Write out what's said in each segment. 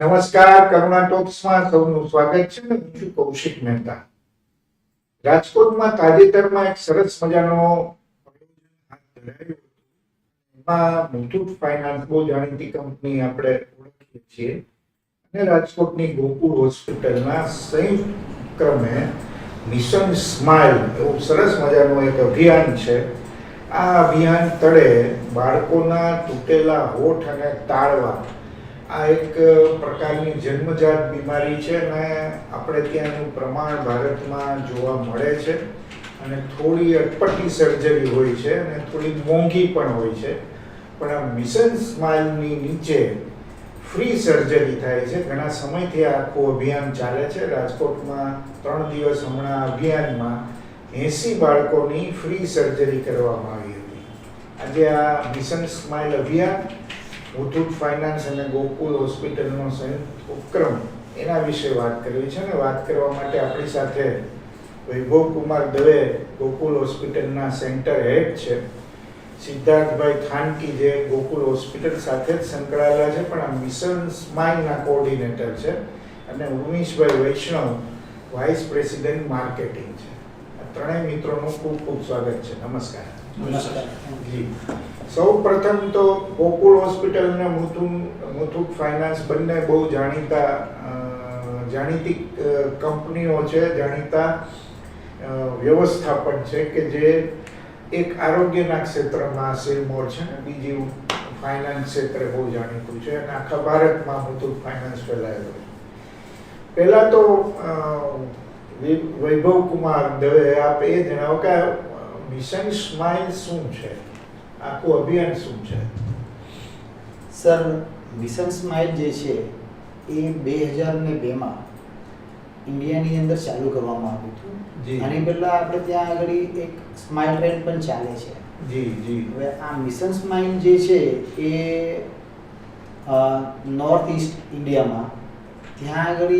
નમસ્કાર, કરુણા ટોક્સમાં સૌનું સ્વાગત છે હું છું કૌશિક મહેતા રાજકોટમાં તાજેતરમાં એક સરસ મજાનો. એમાં મુથુટ ફાઇનાન્સ બહુ જાણીતી કંપની આપણે ઓળખીએ છીએ અને રાજકોટની ગોકુળ હોસ્પિટલના સંયુક્ત ક્રમે મિશન સ્માઇલ, એવું સરસ મજાનું એક અભિયાન છે આ અભિયાન તળે બાળકોના તૂટેલા હોઠ અને તાળવા આ એક પ્રકારની જન્મજાત બીમારી છે અને આપણે ત્યાંનું પ્રમાણ ભારતમાં જોવા મળે છે અને થોડી અટપટી સર્જરી હોય છે અને થોડી મોંઘી પણ હોય છે. પણ આ મિશન સ્માઇલની નીચે ફ્રી સર્જરી થાય છે. ઘણા સમયથી આખું અભિયાન ચાલે છે. રાજકોટમાં ત્રણ દિવસ હમણાં અભિયાનમાં એંસી બાળકોની ફ્રી સર્જરી કરવામાં આવી આજે આ મિશન સ્માઇલ અભિયાન મુથુટ ફાઇનાન્સ અને ગોકુલ હોસ્પિટલનો સંયુક્ત ઉપક્રમ. એના વિશે વાત કરવી છે અને વાત કરવા માટે આપણી સાથે વૈભવ કુમાર દવે ગોકુલ હોસ્પિટલના સેન્ટર હેડ છે. સિદ્ધાર્થભાઈ ખાનકી જે ગોકુલ હોસ્પિટલ સાથે જ સંકળાયેલા છે, પણ આ મિશન સ્માઇલના કોઓર્ડિનેટર છે. અને Umeshbhai Vaishnav vice president marketing છે. ત્રણેય મિત્રોનું ખૂબ ખૂબ સ્વાગત છે. નમસ્કાર. નમસ્કાર. સૌ પ્રથમ તો ગોકુળ હોસ્પિટલ અને મુથુટ મુથુટ ફાઇનાન્સ બંને બહુ જાણીતા જાણીતી કંપનીઓ છે જાણીતા વ્યવસ્થાપન છે કે જે એક આરોગ્યના ક્ષેત્રમાં સિરમોર છે ને બીજી ફાઇનાન્સ ક્ષેત્રે બહુ જાણીતું છે અને આખા ભારતમાં મુથુક ફાઇનાન્સ ફેલાયેલો છે. પહેલાં તો વૈભવ કુમાર દવે આપ એ જણાવો કે મિશન સ્માઇલ શું છે? આખું અભિયાન શું છે? સર મિશન સ્માઇલ જે છે એ બે હજાર ને બેમાં ઇન્ડિયાની અંદર ચાલુ કરવામાં આવ્યું. હતું. આની પહેલા આપણે ત્યાં આગળ એક સ્માઇલ ટ્રેન પણ ચાલે છે. જી જી. હવે આ મિશન સ્માઇલ જે છે એ નોર્થ ઇસ્ટ ઇન્ડિયામાં ત્યાં આગળ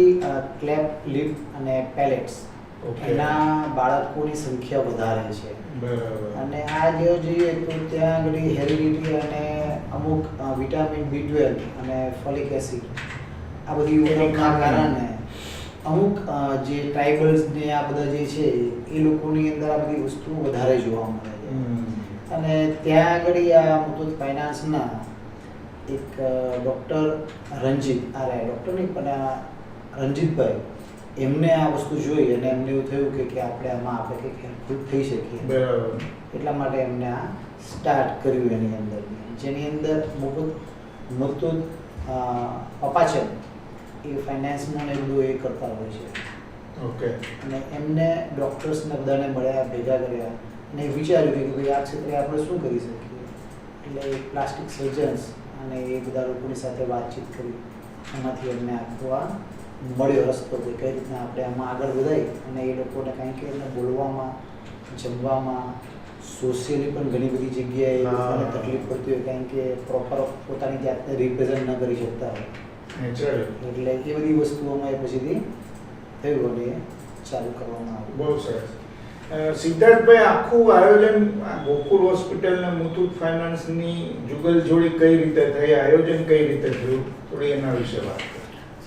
ક્લેપ લિપ અને પેલેટ્સ એના બાળકોની સંખ્યા વધારે છે. અને આ જો જોઈએ તો ત્યાં આગળ હેરિડિટી અને અમુક વિટામિન બી ટ્વેલ્વ અને ફોલિક એસિડ આ બધી ઉણપના કારણે અમુક જે ટ્રાઇબલ્સ ને આ બધા જે છે એ લોકોની અંદર આ બધી વસ્તુઓ વધારે જોવા મળે છે. અને ત્યાં આગળ આ મુથુત ફાઇનાન્સના એક ડૉક્ટર રંજીત અરે ડૉક્ટર નહીં પણ આ રંજીતભાઈ એમને આ વસ્તુ જોઈ અને એમને એવું થયું કે કે આપણે આમાં આપણે કંઈક હેલ્પફુલ થઈ શકીએ. એટલા માટે એમને આ સ્ટાર્ટ કર્યું એની અંદર. જેની અંદર મુકુદ મુતુદ છે એ ફાઇનાન્સમાં ને બધું એ કરતા હોય છે. ઓકે. અને એમને ડૉક્ટર્સને બધાને મળ્યા ભેગા કર્યા અને વિચાર્યું કે ભાઈ આ ક્ષેત્રે આપણે શું કરી શકીએ? એટલે પ્લાસ્ટિક સર્જન્સ અને એ બધા લોકોની સાથે વાતચીત કરી. એમાંથી એમને આખો આ મળ્યો રસ્તો કે કઈ રીતના આપણે આમાં આગળ વધારી અને એ લોકોને કાંઈ કે એમને બોલવામાં જમવામાં સોશિયલી પણ ઘણી બધી જગ્યાએ લોકોને તકલીફ પડતી હોય કારણ કે પ્રોપર પોતાની જાતને રિપ્રેઝન્ટ ન કરી શકતા હોય. નેચરલ એટલે એ બધી વસ્તુઓમાં એ પછીથી થયું અને ચાલુ કરવામાં આવ્યું. બહુ સરસ. સિદ્ધાર્થભાઈ આખું આયોજન આ ગોકુળ હોસ્પિટલ ને મુથુટ ફાઇનાન્સની જુગલ જોડી કઈ રીતે થઈ આયોજન કઈ રીતે થયું થોડી એના વિશે વાત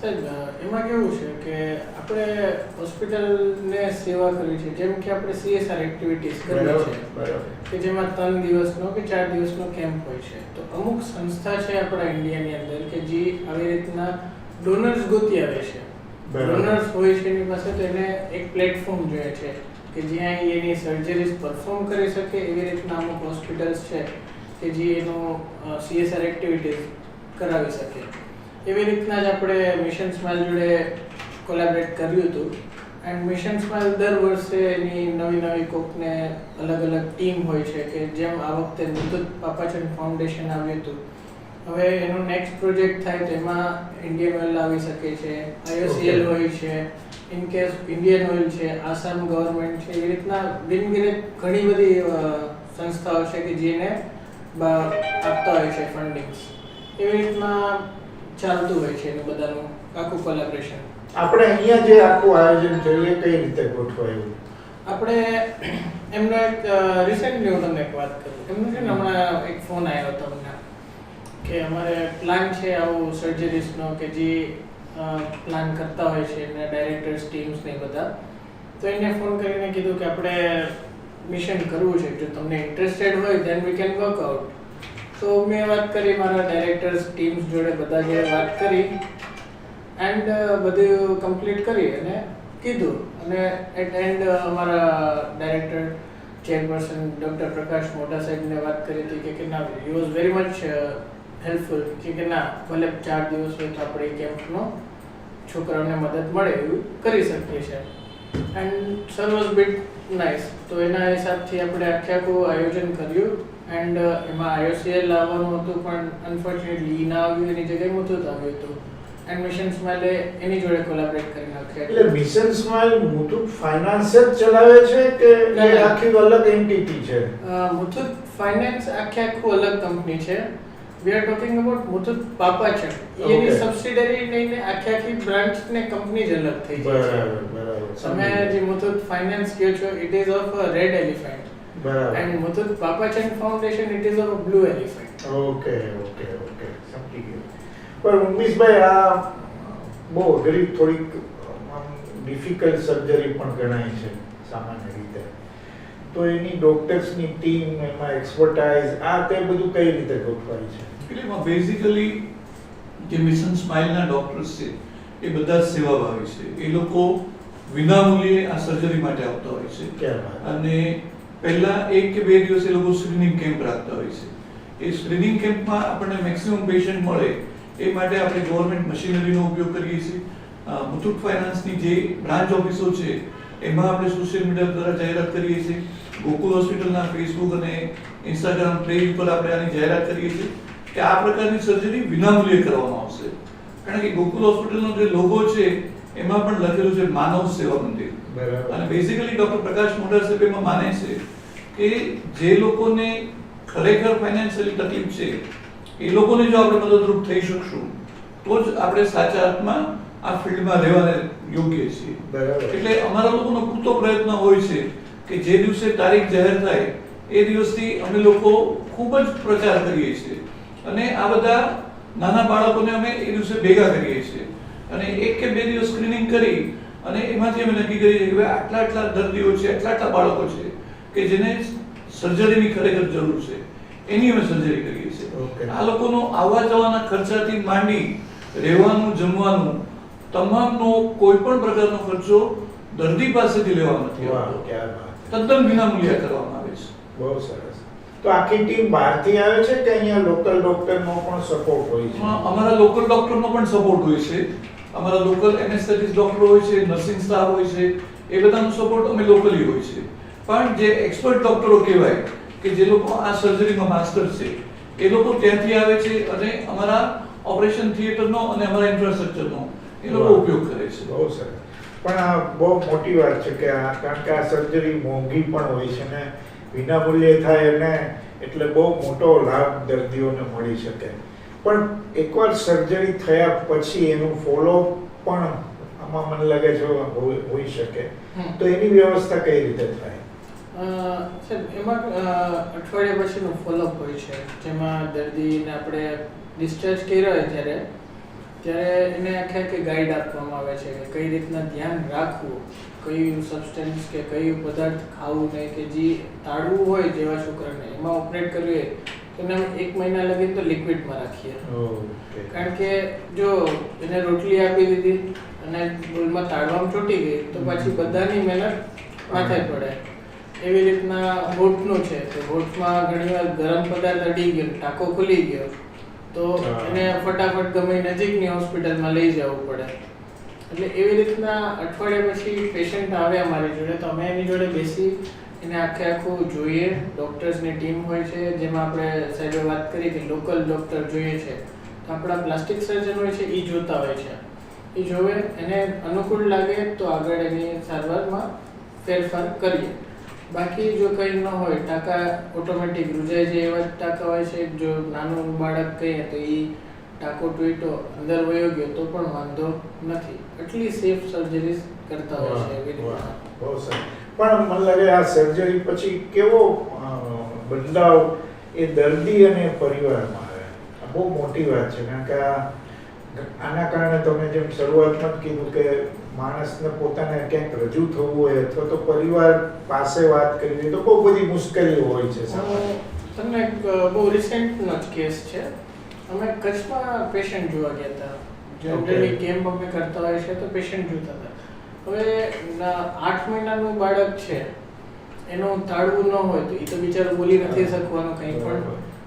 સાહેબ એમાં કેવું છે કે આપણે હોસ્પિટલને સેવા કરવી છે જેમ કે આપણે સીએસઆર એક્ટિવિટીઝ કરવી બરાબર છે કે જેમાં ત્રણ દિવસનો કે ચાર દિવસનો કેમ્પ હોય છે. તો અમુક સંસ્થા છે આપણા ઇન્ડિયાની અંદર કે જે આવી રીતના ડોનર્સ ગોતી આવે છે. ડોનર્સ હોય છે એની પાસે તો એને એક પ્લેટફોર્મ જોઈએ છે. કે જ્યાં એની સર્જરીઝ પરફોર્મ કરી શકે એવી રીતના અમુક હોસ્પિટલ્સ છે કે જે એનું સીએસઆર એક્ટિવિટીઝ કરાવી શકે. એવી રીતના જ આપણે મિશન સ્માઇલ જોડે કોલેબરેટ કર્યું હતું. એન્ડ મિશન સ્માઇલ દર વર્ષે એની નવી નવી કોકને અલગ અલગ ટીમ હોય છે કે જેમ આ વખતે મુદત પાપાચંદ ફાઉન્ડેશન આવ્યું હતું. હવે એનો નેક્સ્ટ પ્રોજેક્ટ થાય તેમાં ઇન્ડિયન ઓઇલ આવી શકે છે આઈઓસીએલ. હોય છે ઇન કેસ ઇન્ડિયન ઓઇલ છે આસામ ગવર્મેન્ટ છે એવી રીતના બિનગિરિત ઘણી બધી સંસ્થાઓ છે કે જેને આપતા હોય છે ફંડિંગ્સ એવી રીતના ચાલતું હોય છે એનું બધાનું આખું કોલેબરેશન આપણે અહીંયા જે આખું આયોજન જોઈએ કઈ રીતે ગોઠવાયું? આપણે એમને એક રિસેન્ટલી હું તમને એક વાત કરું. એમનું છે ને હમણાં એક ફોન આવ્યો હતો અમને કે અમારે પ્લાન છે આવું સર્જરીસનો કે જે પ્લાન કરતા હોય છે એના ડાયરેક્ટર્સ ટીમ્સ ને બધા. તો એને ફોન કરીને કીધું કે આપણે મિશન કરવું છે. જો તમને ઇન્ટરેસ્ટેડ હોય then we can work out તો મેં વાત કરી મારા ડાયરેક્ટર્સ ટીમ્સ જોડે બધા જોડે વાત કરી એન્ડ બધું કમ્પ્લીટ કરી અને કીધું. અને એટ એન્ડ અમારા ડાયરેક્ટર ચેરપર્સન ડૉક્ટર પ્રકાશ મોટા સાહેબને વાત કરી હતી કે ના you was very much helpful કે ના, ભલે ચાર દિવસ હોય તો આપણે કેમ્પનો છોકરાઓને મદદ મળે એવું કરી શકીએ છીએ. And sir was bit nice તો એના હિસાબથી આપણે આખે આખું આયોજન કર્યું. એન્ડ એમાં આઈઓસીએલ લાવવાનું હતું પણ અનફોર્ચ્યુનેટલી ના આવ્યું એની જગ્યાએ મુથુત આવ્યું હતું. એન્ડ મિશન સ્માઇલે એની જોડે કોલાબરેટ કરી નાખ્યા એટલે મિશન સ્માઇલ મુથુત ફાઇનાન્સ જ ચલાવે છે કે. આખી અલગ એન્ટિટી છે? મુથુત ફાઇનાન્સ આખે આખું અલગ કંપની છે. We are talking about Muthoot Pappachan any Okay. Subsidiary લઈને આખી આખી બ્રાન્ચ ને કંપની જ અલગ થઈ જાય છે બરાબર બરાબર તમે જે મુથુત ફાઇનાન્સ કહો છો it is of red elephant બરાબર and Muthoot Pappachan foundation it is of blue elephant okay okay okay સમજી ગયો પણ ઉમેશભાઈ આ બહુ ગરીબ થોડીક ડિફિકલ્ટ સર્જરી પણ ગણાય છે સામાન્ય રીતે. તો એની ડોક્ટર્સની ટીમ એમાં એક્સપર્ટાઇઝ આ તે બધું કઈ રીતે ગોઠવાય છે? એટલે બેઝિકલી જે મિશન સ્માઇલના ડોક્ટર્સ છે એ બધા સેવાભાવી છે. એ લોકો વિનામૂલ્યે આ સર્જરી માટે આવતા હોય છે. અને પહેલા એક કે બે દિવસ એ લોકો સ્ક્રીનિંગ કેમ્પ રાખતા હોય છે. એ સ્ક્રીનિંગ કેમ્પમાં આપણને મેક્સિમમ પેશન્ટ મળે એ માટે આપણે ગવર્મેન્ટ મશીનરીનો ઉપયોગ કરીએ છીએ. મુથુટ ફાઇનાન્સની જે બ્રાન્ચ ઓફિસો છે એમાં આપણે સોશિયલ મીડિયા દ્વારા જાહેરાત કરીએ છીએ. ગોકુલ હોસ્પિટલના ફેસબુક અને ઇન્સ્ટાગ્રામ પેજ ઉપર આપણે આની જાહેરાત કરીએ છીએ. કે આ પ્રકારની સર્જરી વિનામૂલ્યે કરવામાં આવશે. કારણ કે ગોકુલ હોસ્પિટલનો જે લોગો છે એમાં પણ લખેલું છે માનવ સેવા મંદિર. અને બેઝિકલી ડોક્ટર પ્રકાશ મોટા સાહેબ એમાં માને છે કે જે લોકોને ખરેખર ફાઇનાન્શિયલી તકલીફ છે એ લોકોને જો આપણે મદદરૂપ થઈ શકશું તો જ આપણે સાચા અર્થમાં આ ફિલ્ડમાં રહેવાને યોગ્ય છીએ. બરાબર. એટલે અમારા લોકોનો પૂરતો પ્રયત્ન હોય છે કે જે દિવસે તારીખ જાહેર થાય એ દિવસથી અમે લોકો ખૂબ જ પ્રચાર કરીએ છીએ. અને આ બધા નાના બાળકોને અમે એ દિવસે ભેગા કરીએ છીએ. અને એક કે બે દિવસ સ્ક્રીનિંગ કરી અને એમાંથી અમે નક્કી કરીએ કે આટલા આટલા દર્દીઓ છે આટલા આટલા બાળકો છે કે જેને સર્જરીની ખરેખર જરૂર છે. એની અમે સર્જરી કરીએ છીએ. આ લોકોનો આવવા જવાના ખર્ચાથી માંડી રહેવાનું જમવાનું તમામનો કોઈ પણ પ્રકારનો ખર્ચો દર્દી પાસેથી લેવાનો નથી તદ્દન વિનામૂલ્યે કરવામાં આવે છે. બહુ સરસ. તો આખી ટીમ બહારથી આવે છે કે અહીંયા લોકલ ડોક્ટરનો પણ સપોર્ટ હોય છે? અમારા લોકલ ડોક્ટરનો પણ સપોર્ટ હોય છે. અમારા લોકલ એનેસ્થેટિસ્ટ ડોક્ટર હોય છે નર્સિંગ સ્ટાફ હોય છે એ બધાનો સપોર્ટ અમે લોકલી હોય છે. પણ જે એક્સપર્ટ ડોક્ટરો કહેવાય કે જે લોકો આ સર્જરીમાં માસ્ટર છે એ લોકો ત્યાંથી આવે છે અને અમારા ઓપરેશન થિયેટરનો અને અમારા ઇન્ફ્રાસ્ટ્રક્ચરનો એ લોકો ઉપયોગ કરે છે. બહુ સરસ. પણ આ બહુ મોટી વાત છે કે આ કારણ કે આ સર્જરી મોંઘી પણ હોય છે ને વિનામૂલ્યે થાય અને એટલે બહુ મોટો લાભ દર્દીઓને મળી શકે. પણ એકવાર સર્જરી થયા પછી એનું ફોલો પણ આમાં મને લાગે છે હોઈ શકે. તો એની વ્યવસ્થા કઈ રીતે થાય? એમાં અઠવાડિયા પછીનું ફોલોઅપ હોય છે. જેમાં દર્દીને આપણે ડિસ્ચાર્જ કર્યો હોય ત્યારે ત્યારે એને આખે આખી ગાઈડ આપવામાં આવે છે કે કઈ રીતના ધ્યાન રાખવું કયું સબસ્ટન્સ કે કયું પદાર્થ ખાવું નહીં કે જે તાળવું હોય જેવા છોકરાને એમાં ઓપરેટ કરવી એને એક મહિના લગી તો લિક્વિડમાં રાખીએ. કારણ કે જો એને રોટલી આપી દીધી અને બોલમાં તાળવામાં છૂટી ગઈ તો પછી બધાની મહેનત માથે પડે. એવી રીતના હોઠનું છે તો હોઠમાં ઘણીવાર ગરમ પદાર્થ અડી ગયો ટાંકો ખુલી ગયો તો એને ફટાફટ ગમે નજીકની હોસ્પિટલમાં લઈ જવું પડે. એટલે એવી રીતના અઠવાડિયા પછી પેશન્ટ આવે અમારી જોડે, તો અમે એની જોડે બેસી એને આખે આખું જોઈએ. ડૉક્ટર્સની ટીમ હોય છે, જેમાં આપણે સાહેબે વાત કરી કે લોકલ ડૉક્ટર જોઈએ છે. તો આપણા પ્લાસ્ટિક સર્જન હોય છે એ જોતા હોય છે. એ જોવે, એને અનુકૂળ લાગે તો આગળ એની સારવારમાં ફેરફાર કરીએ. બાકી જો કંઈ ન હોય ટાંકા ઓટોમેટિક રૂજાઈ જાય એવા જ ટાંકા હોય છે. જો નાનું બાળક કહીએ તો એ ટાંકો ટૂટ્યો અંદર વયો ગયો તો પણ વાંધો નથી. એટલી સેફ સર્જરીઝ કરતા હોય છે બહુ સરસ. પણ મને લાગે આ સર્જરી પછી કેવો બદલાવ એ દર્દી અને પરિવારમાં આવે? આ બહુ મોટી વાત છે કારણ કે આ આના કારણે તમે જેમ શરૂઆતમાં કીધું કે માણસને પોતાને ક્યાંક રજૂ થવું હોય અથવા તો પરિવાર પાસે વાત કરવી તો બહુ બધી મુશ્કેલીઓ હોય છે તમને એક બહુ રિસેન્ટનો જ કેસ છે. અમે કચ્છમાં પેશન્ટ જોવા ગયા હતા. જનરલી. કેમ્પ અમે કરતા હોય છે તો પેશન્ટ જોતા હતા. હવે ના- આઠ મહિનાનું બાળક છે. એનું તાળવું ન હોય તો એ તો બિચારો બોલી નથી શકવાનું કંઈ પણ.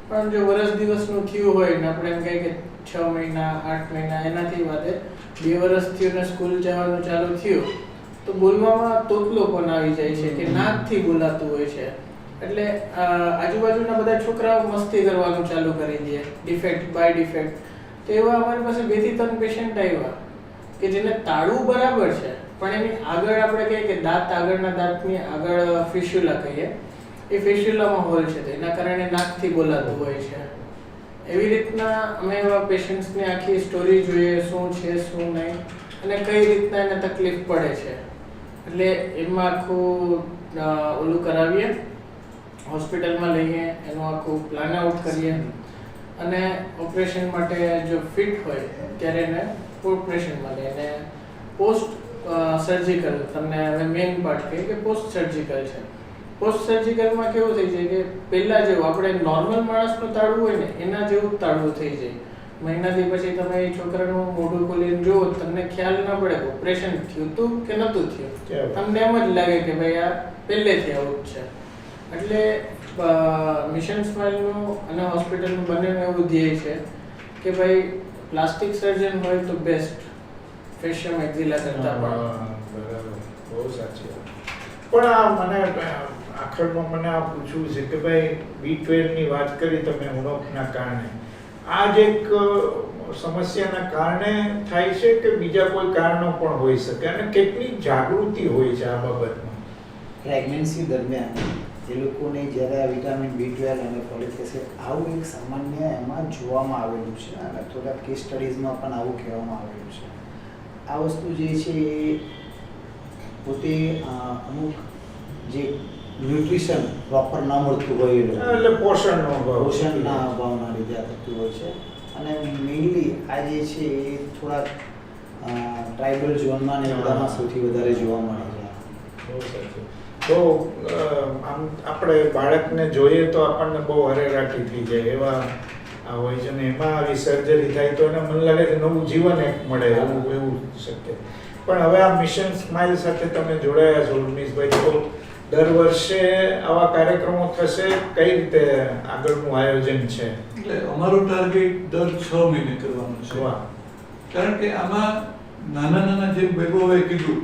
પણ જો વર્ષ દિવસનું થયું હોય ને આપણે એમ કહીએ કે છ મહિના, આઠ મહિના એનાથી વધે. બે વર્ષથી એને સ્કૂલ જવાનું ચાલુ થયું, તો બોલવામાં તોકલો પણ આવી જાય છે કે નાકથી બોલાતું હોય છે. એટલે આજુબાજુના બધા છોકરાઓ મસ્તી કરવાનું ચાલુ કરી દે ડિફેક્ટ બાય ડિફેક્ટ તો એવા અમારી પાસે બેથી ત્રણ પેશન્ટ આવ્યા, કે જેને તાળું બરાબર છે, પણ એની આગળ આપણે કહીએ કે દાંત આગળના દાંતની આગળ ફિસ્યુલા કહીએ. એ ફિશ્યુલામાં હોલ છે, તો એના કારણે નાકથી બોલાતું હોય છે. એવી રીતના અમે એવા પેશન્ટ્સની આખી સ્ટોરી જોઈએ, શું છે, શું નહીં, અને કઈ રીતના એને તકલીફ પડે છે. એટલે એમાં આખું ઓલું કરાવીએ, હોસ્પિટલમાં લઈએ, એનું આખું પ્લાન આઉટ કરીએ. અને ઓપરેશન માટે જો ફિટ હોય, ત્યારે એને ઓપરેશનમાં લઈએ. અને પોસ્ટ સર્જિકલ તમને હવે મેઇન પાર્ટ કહીએ કે પોસ્ટ સર્જિકલ છે. પોસ્ટ સર્જિકલમાં કેવું થઈ જાય કે પહેલાં જેવું આપણે નોર્મલ માણસનું તાળવું હોય ને એના જેવું તાળવું થઈ જાય. મહિનાથી પછી તમે એ છોકરાનું મોઢું ખોલીને જુઓ તમને ખ્યાલ ના પડે ઓપરેશન થયું તું કે નહોતું થયું. તમને એમ જ લાગે કે ભાઈ આ પહેલેથી આવું જ છે. એટલે મિશન સ્માઇલનું અને હોસ્પિટલનું બંનેનું એવું ધ્યેય છે કે ભાઈ પ્લાસ્ટિક સર્જન હોય તો બેસ્ટ ફેશિયમ એક્ઝિલા કરતા પણ. બરાબર. બહુ સાચી. પણ આ મને આખરમાં મને આ પૂછવું છે કે ભાઈ બી ટ્વેલ્વની વાત કરી તમે ઉણપના કારણે. આ જ એક સમસ્યાના કારણે થાય છે કે બીજા કોઈ કારણો પણ હોઈ શકે અને કેટલી જાગૃતિ હોય છે આ બાબતમાં? પ્રેગ્નન્સી દરમિયાન એ લોકોને જ્યારે આ વિટામિન બી ટ્વેલ્વ અને ફોલિક એસિડ આવું એક સામાન્ય એમાં જોવામાં આવેલું છે અને થોડા કેસ સ્ટડીઝમાં પણ આવું કહેવામાં આવેલું છે. આ વસ્તુ જે છે એ પોતે અમુક જે ન્યુટ્રિશન પ્રોપર ન મળતું હોય એટલે પોષણનો. પોષણના અભાવના લીધે આ થતું હોય છે. અને મેઇનલી આ જે છે એ થોડાક ટ્રાઇબલ ઝોનમાં ને બધામાં સૌથી વધારે જોવા મળે છે. તો આમ આપણે બાળકને જોઈએ તો આપણને બહુ હરેરાટી થઈ જાય એવા આ હોય છે. ને એમાં આવી સર્જરી થાય તો એને મને લાગે છે નવું જીવન એક મળે એવું એવું શક્ય. પણ હવે આ મિશન સ્માઇલ સાથે તમે જોડાયા છો ઉર્મિશભાઈ તો દર વર્ષે આવા કાર્યક્રમો થશે? કઈ રીતે આગળનું આયોજન છે? એટલે અમારો ટાર્ગેટ દર છ મહિને કરવાનો છે. કારણ કે આમાં નાના નાના જે વૈભવે કીધું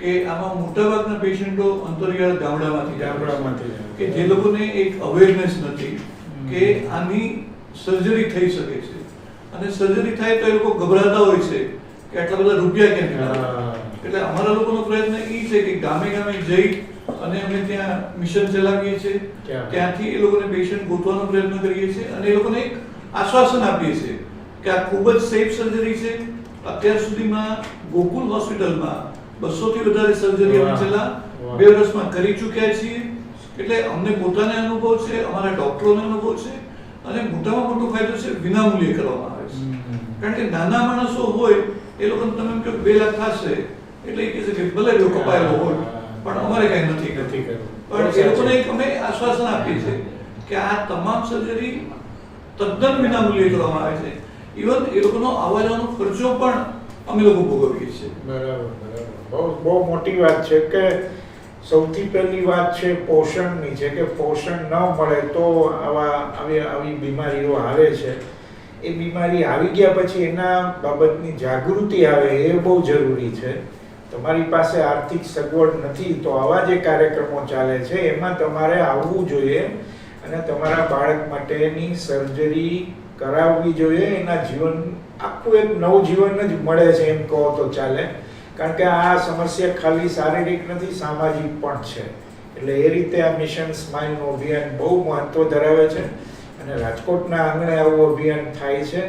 કે આમાં મોટાભાગના પેશન્ટો અંતરિયાળ ગામડામાંથી ગામડામાંથી. કે જે લોકોને એક અવેરનેસ નથી કે આની સર્જરી થઈ શકે છે. અને સર્જરી થાય તો એ લોકો ગભરાતા હોય છે કે આટલા બધા રૂપિયા કેમ એટલે અમારા લોકોનો પ્રયત્ન એ છે કે ગામે ગામે જઈ અને અમે ત્યાં મિશન ચલાવીએ છીએ? ત્યાંથી એ લોકોને પેશન્ટ ગોતવાનો પ્રયત્ન કરીએ છીએ અને એ લોકોને એક આશ્વાસન આપીએ છીએ કે આ ખૂબ જ સેફ સર્જરી છે. અત્યાર સુધીમાં ગોકુલ હોસ્પિટલમાં બસો થી વધારે સર્જરી અમે છેલ્લા બે વર્ષમાં કરી ચૂક્યા છીએ. એટલે અમને પોતાને અનુભવ છે અમારા ડોક્ટરોને અનુભવ છે અને મોટામાં મોટો ફાયદો છે વિનામૂલ્યે કરવામાં આવે છે. કારણ કે નાના માણસો હોય એ લોકોને તમે બે લાખ થશે એટલે એ કહે છે કે ભલે જો કપાયેલો હોય પણ અમારે કઈ નથી નથી કરતી પણ એ લોકોને એક અમે આશ્વાસન આપીએ છીએ કે આ તમામ સર્જરી તદ્દન વિનામૂલ્યે કરવામાં આવે છે. ઇવન એ લોકોનો આવવા જવાનો ખર્ચો પણ અમે લોકો ભોગવીએ છીએ. બરાબર બરાબર. બહુ બહુ મોટી વાત છે કે સૌથી પહેલી વાત છે પોષણની. છે કે પોષણ ન મળે તો આવા આવી આવી બીમારીઓ આવે છે. એ બીમારી આવી ગયા પછી એના બાબતની જાગૃતિ આવે એ બહુ જરૂરી છે. તમારી પાસે આર્થિક સગવડ નથી, તો આવા જે કાર્યક્રમો ચાલે છે, એમાં તમારે આવવું જોઈએ અને તમારા બાળક માટેની સર્જરી કરાવવી જોઈએ. એના જીવન, આખું એક નવું જીવન જ મળે છે એમ કહો તો ચાલે. કારણ કે આ સમસ્યા ખાલી શારીરિક નથી, સામાજિક પણ છે. એટલે એ રીતે આ મિશન સ્માઇલનું અભિયાન બહુ મહત્વ ધરાવે છે અને રાજકોટના આંગણે આવું અભિયાન થાય છે.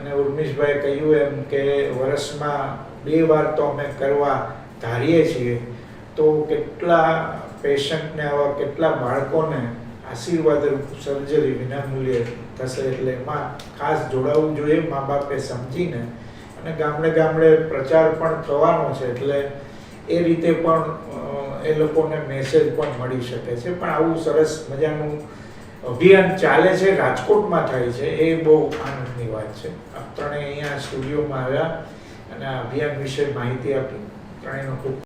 અને ઉર્મિશભાઈ કહ્યું એમ કે વર્ષમાં બે વાર તો અમે કરવા ધારીએ છીએ, તો કેટલા પેશન્ટને આવા કેટલા બાળકોને આશીર્વાદ સર્જરી વિનામૂલ્યે થશે એટલે એમાં ખાસ જોડાવવું જોઈએ મા બાપે સમજીને. અને ગામડે ગામડે પ્રચાર પણ થવાનો છે એટલે એ રીતે પણ એ લોકોને મેસેજ પણ મળી શકે છે. પણ આવું સરસ મજાનું અભિયાન ચાલે છે, રાજકોટમાં થાય છે, એ બહુ આનંદની વાત છે. આપણે અહીંયા સ્ટુડિયોમાં આવ્યા. આ અભિયાન વિશે માહિતી આપી. ત્રણેયનો ખૂબ